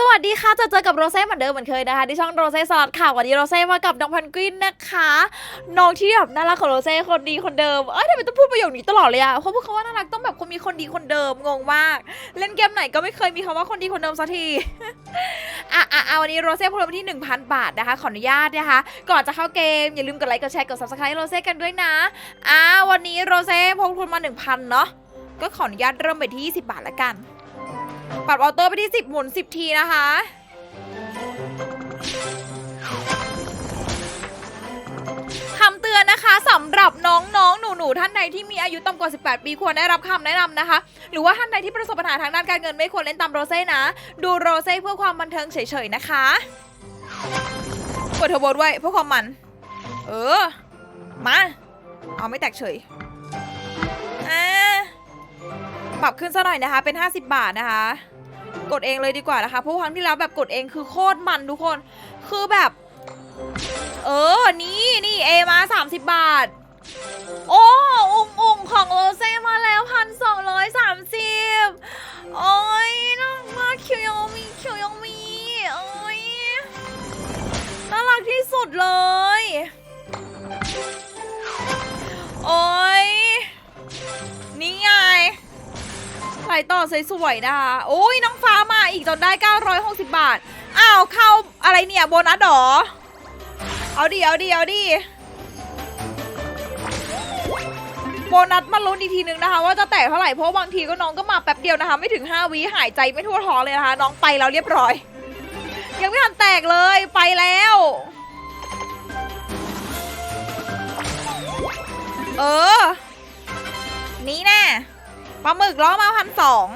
สวัสดีค่ะจอเจอกับโรเซ่เหมือนเดิมเหมือนเคยนะคะที่ช่องโรเซ่สลัดข่าววันนี้โรเซ่มากับน้องพันกวินนะคะน้องที่แบบน่ารักของโรเซ่คนดีคนเดิมเอ้ยทำไมต้องพูดประโยคนี้ตลอดเลยอะเขาพูดคำว่าน่ารักต้องแบบคนมีคนดีคนเดิมงงมาก เล่นเกมไหนก็ไม่เคยมีคำว่าคนดีคนเดิมสักทีอะอะอะวันนี้โรเซ่พูดไปที่ 1,000 บาทนะคะขออนุญาตนะคะก่อนจะเข้าเกมอย่าลืมกดไลค์กดแชร์กด subscribe โรเซ่กันด้วยนะอะวันนี้โรเซ่พกทุนมา 1,000เนาะก็ขออนุญาตเริ่มไปที่ 20 บาทละกัน ปรับออโต้ไปที่ 10 หมุน 10 ทีนะคะ คำเตือนนะคะสำหรับน้องๆ หนูๆ ท่านใดที่มีอายุต่ำกว่า 18 ปีควรได้รับคำแนะนำนะคะ หรือว่าท่านใดที่ประสบปัญหาทางด้านการเงินไม่ควรเล่นตามโรเซ่นะ ดูโรเซ่เพื่อความบันเทิงเฉยๆนะคะกดเทอร์โบด้วยเพื่อความมัน เออ มา เอาไม่แตกเฉย ปรับขึ้นซะหน่อยนะคะ เป็น 50 บาทนะคะ กดเองเลยดีกว่านะคะเพราะครั้งที่แล้วแบบกดเองคือโคตรมันทุกคน คือแบบ เออ นี่นี่เอมา 30 บาท โอ้อุ้งอุ้งของโรเซ่มาแล้วพันสองร้อยสามสิบโอ้ยน่ารักมากคิวยองมีคิวยองมีโอ้ยน่ารักที่สุดเลย ไหลต่อสวยๆนะคะโอ้ยน้องฟ้ามาอีกจนได้ 960 บาท อ้าวเข้าอะไรเนี่ยโบนัสหรอ เอาดิเอาดิเอาดิโบนัสมาลุ้นอีกทีนึงนะคะ ว่าจะแตกเท่าไหร่เพราะบางทีก็น้องก็มาแป๊บเดียวนะคะ ไม่ถึง 5วิหายใจไม่ทั่วท้องเลยนะคะ น้องไปแล้วเรียบร้อย ยังไม่ทันแตกเลยไปแล้ว เออ นี่แน่ ปลาหมึกล้อมาพันสอง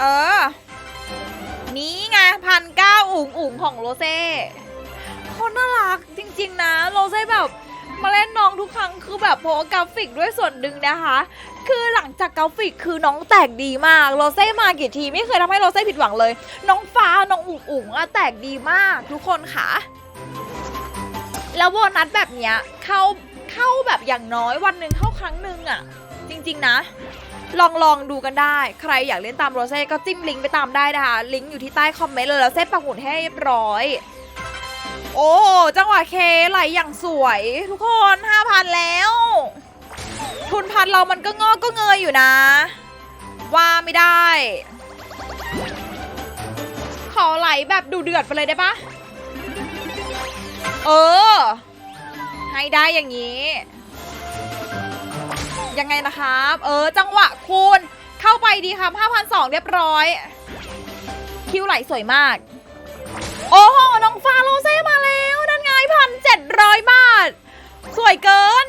เออ นี่ไงพันเก้าอุ๋งอุ๋งของโรเซ่คนน่ารักจริง ๆ นะ โรเซ่แบบมาเล่นน้องทุกครั้งคือแบบโพกราฟิกด้วยส่วนหนึ่งนะคะ คือหลังจากกราฟิกคือน้องแตกดีมากโรเซ่มากี่ทีไม่เคยทำให้โรเซ่ผิดหวังเลย น้องฟ้าน้องอุ๋งอุ๋งอะแตกดีมากทุกคนค่ะ แล้วโบนัสแบบเนี้ยเข้าเข้าแบบอย่างน้อยวันหนึ่งเข้าครั้งหนึ่งอะจริง ๆ นะ ลองลองดูกันได้ ใครอยากเล่นตามโรเซ่ก็จิ้มลิงก์ไปตามได้นะคะ ลิงก์อยู่ที่ใต้คอมเมนต์เลยแล้วเซ่ปักหมุดให้เรียบร้อย โอ้จังหวะเคไหลอย่างสวย ทุกคน5,000แล้ว ทุนพันเรามันก็งอกก็เงยอยู่นะ ว่าไม่ได้ ขอไหลแบบดูเดือดไปเลยได้ปะ เออ ให้ได้อย่างนี้ ยังไงนะครับ เออ จังหวะคูณ เข้าไปดีครับ5,002เรียบร้อย คิวไหลสวยมาก โอ้โห น้องฟาโรเซ่มาแล้วนั่นไงพันเจ็ดร้อยบาท สวยเกิน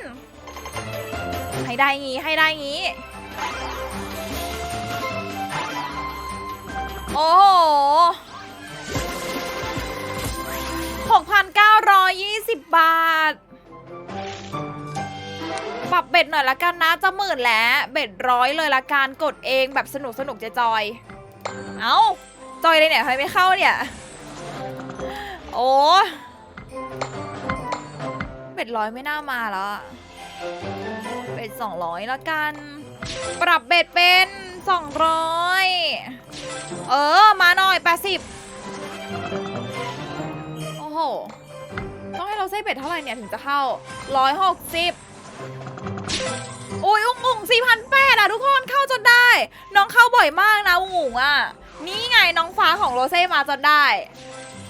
ให้ได้งี้ ให้ได้งี้ โอ้โห 20บาท ปรับเบ็ดหน่อยละกันนะ จะหมื่นแล้ว เบ็ดร้อยเลยละกันกดเองแบบสนุกสนุกจะจอย เอ้า จอยเลยเนี่ยทำไมไม่เข้าเนี่ย โอ้เบ็ดร้อยไม่น่ามาแล้วเบ็ดสองร้อยละกัน ปรับเบ็ดเป็นสองร้อยเออ มาหน่อยแปดสิบ ต้องให้เราเซ่เบ็ดเท่าไหร่เนี่ยถึงจะเข้าร้อยหกสิบโอ้ยอุ้งอุ๋งสี่พันแปดอะทุกคนเข้าจนได้ น้องเข้าบ่อยมากนะอุ้งอุ๋งอะนี่ไงน้องฟ้าของโรเซ่มาจนได้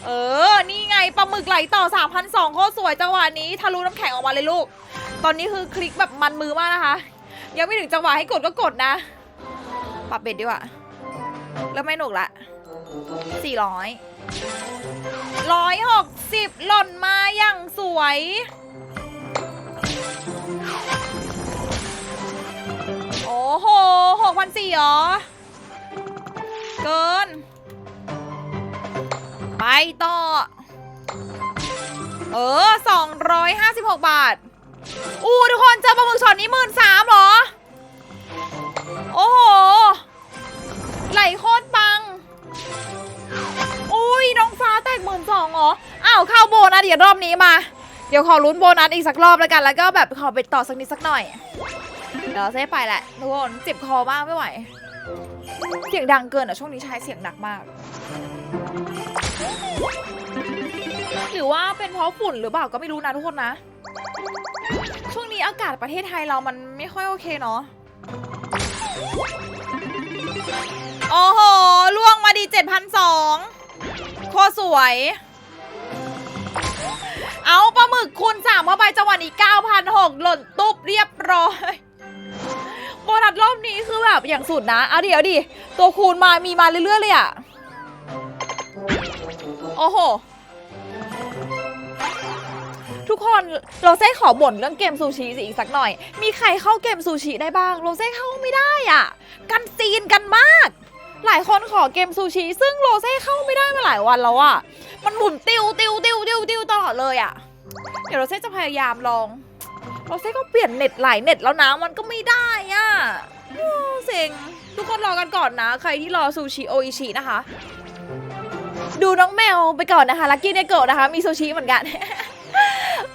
เออ นี่ไงปลาหมึกไหลต่อ3,200โคตรสวยจังหวะนี้ทะลุน้ำแข็งออกมาเลยลูก ตอนนี้คือคลิกแบบมันมือมากนะคะ ยังไม่ถึงจังหวะให้กดก็กดนะ ปรับเบ็ดดีกว่าเริ่มไม่หนุกละ 400 160 หล่นมาอย่างสวย โอ้โห6,400เหรอ เกิน ไปต่อ เออ 256 บาท อู้ทุกคนเจอปลาหมึกช็อตนี้หมื่นสามหรอ โอ้โห ไหลโคตร ออ้าวเข้าโบนัสเดี๋ยวรอบนี้มา เดี๋ยวขอลุ้นโบนัสอีกสักรอบแล้วกัน แล้วก็แบบขอไปต่อสักนิดสักหน่อย เดี๋ยวเซ่ไปแหละทุกคนเจ็บคอมากไม่ไหว เสียงดังเกินอะช่วงนี้ใช้เสียงหนักมาก หรือว่าเป็นเพราะฝุ่นหรือเปล่าก็ไม่รู้นะทุกคนนะ ช่วงนี้อากาศประเทศไทยเรามันไม่ค่อยโอเคเนาะโอ้โหล่วงมาดี 7,200โคตรสวย เอาปลาหมึกคูณสามเข้าไปจังหวะนี้9,600หล่นตุ๊บเรียบร้อยโบนัสรอบนี้คือแบบอย่างสุดนะ เอาดิเอาดิตัวคูณมามีมาเรื่อยๆเลยอะโอ้โห ทุกคนโรเซ่ขอบ่นเรื่องเกมซูชิสิอีกสักหน่อย มีใครเข้าเกมซูชิได้บ้างโรเซ่เข้าไม่ได้อะ กันซีนกันมาก หลายคนขอเกมซูชิซึ่งโรเซ่เข้าไม่ได้มาหลายวันแล้วอะ มันหมุนติวติว ติวติวติวตลอดเลยอะ เดี๋ยวโรเซ่จะพยายามลอง โรเซ่ก็เปลี่ยนเน็ตหลายเน็ตแล้วนะ มันก็ไม่ได้อะเซ็งทุกคนรอกันก่อนนะ ใครที่รอซูชิโออิชินะคะ ดูน้องแมวไปก่อนนะคะ ลักกี้เนโกะนะคะ มีซูชิเหมือนกัน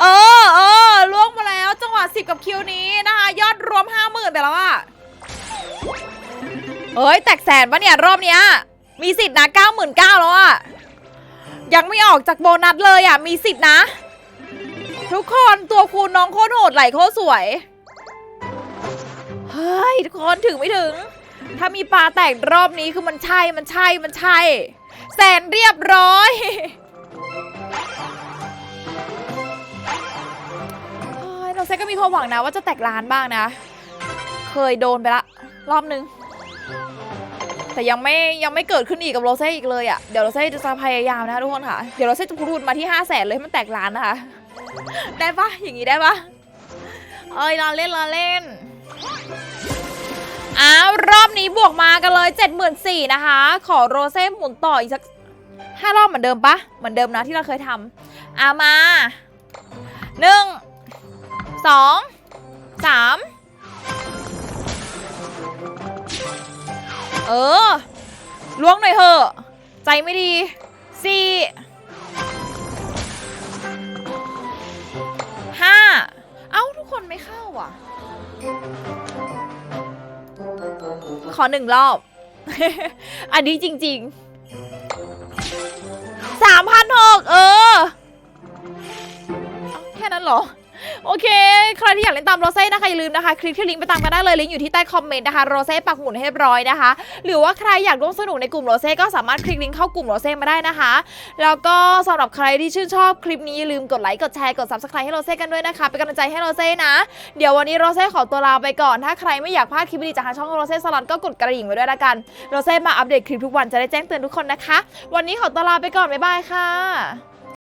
เออเออล่วงมาแล้ว จังหวะสิบกับคิวนี้นะคะ ยอดรวมห้าหมื่นไปแล้วอะเฮ้ย แตกแสนปะเนี่ย รอบเนี้ย มีสิทธิ์นะเก้าหมื่นเก้าแล้วอะ ยังไม่ออกจากโบนัสเลยอะ มีสิทธินะ ทุกคนตัวคูณน้องโคตรโหดไหลโคตรสวย เฮ้ย ทุกคนถึงไม่ถึง ถ้ามีปลาแตกรอบนี้คือมันใช่มันใช่มันใช่ แสนเรียบร้อยเฮ้ยเราเซ็ก็มีความหวังนะว่าจะแตกร้านบ้างนะ เคยโดนไปละ รอบนึง แต่ยังไม่ยังไม่เกิดขึ้นอีกกับโรเซ่อีกเลยอะ่ะเดี๋ยวโรเซ่จะพยายามนะคะทุกคนค่ะเดี๋ยวโรเซ่จะพูดมาที่5 0 0แสนเลยให้มันแตกร้านนะคะได้ปะอย่างนี้ได้ปะเอ้ยรอเล่นรอเล่นอ้าวรอบนี้บวกมากันเลย74,000นะคะ ขอโรเซ่หมุนต่ออีกสักห้ารอบเหมือนเดิมปะเหมือนเดิมนะที่เราเคยทำอามาหนึ่งสองสาม เออล้วงหน่อยเหอะใจไม่ดีสี่ห้าเอ้าทุกคนไม่เข้าอะ ขอหนึ่งรอบ อันนี้จริงๆสามพันหกเออ แค่นั้นเหรอ โอเค ใครที่อยากเล่นตามโรเซ่นะคะอย่าลืมนะคะ คลิกที่ลิงก์ไปตามกันได้เลยลิงก์อยู่ที่ใต้คอมเมนต์นะคะโรเซ่ปักหมุดให้เรียบร้อยนะคะ หรือว่าใครอยากร่วมสนุกในกลุ่มโรเซ่ก็สามารถคลิกลิงก์เข้ากลุ่มโรเซ่มาได้นะคะ แล้วก็สำหรับใครที่ชื่นชอบคลิปนี้อย่าลืมกดไลค์กดแชร์กด subscribe ให้โรเซ่กันด้วยนะคะเป็นกำลังใจให้โรเซ่นะ เดี๋ยววันนี้โรเซ่ขอตัวลาไปก่อน ถ้าใครไม่อยากพลาดคลิปดีจากทางช่องโรเซ่สลัดก็กดกระดิ่งไว้ด้วยละกันโรเซ่มาอัปเดตคลิปทุกวันจะได้แจ้งเตือนทุกคนนะคะ วันนี้ขอตัวลาไปก่อนบ๊ายบายค่ะ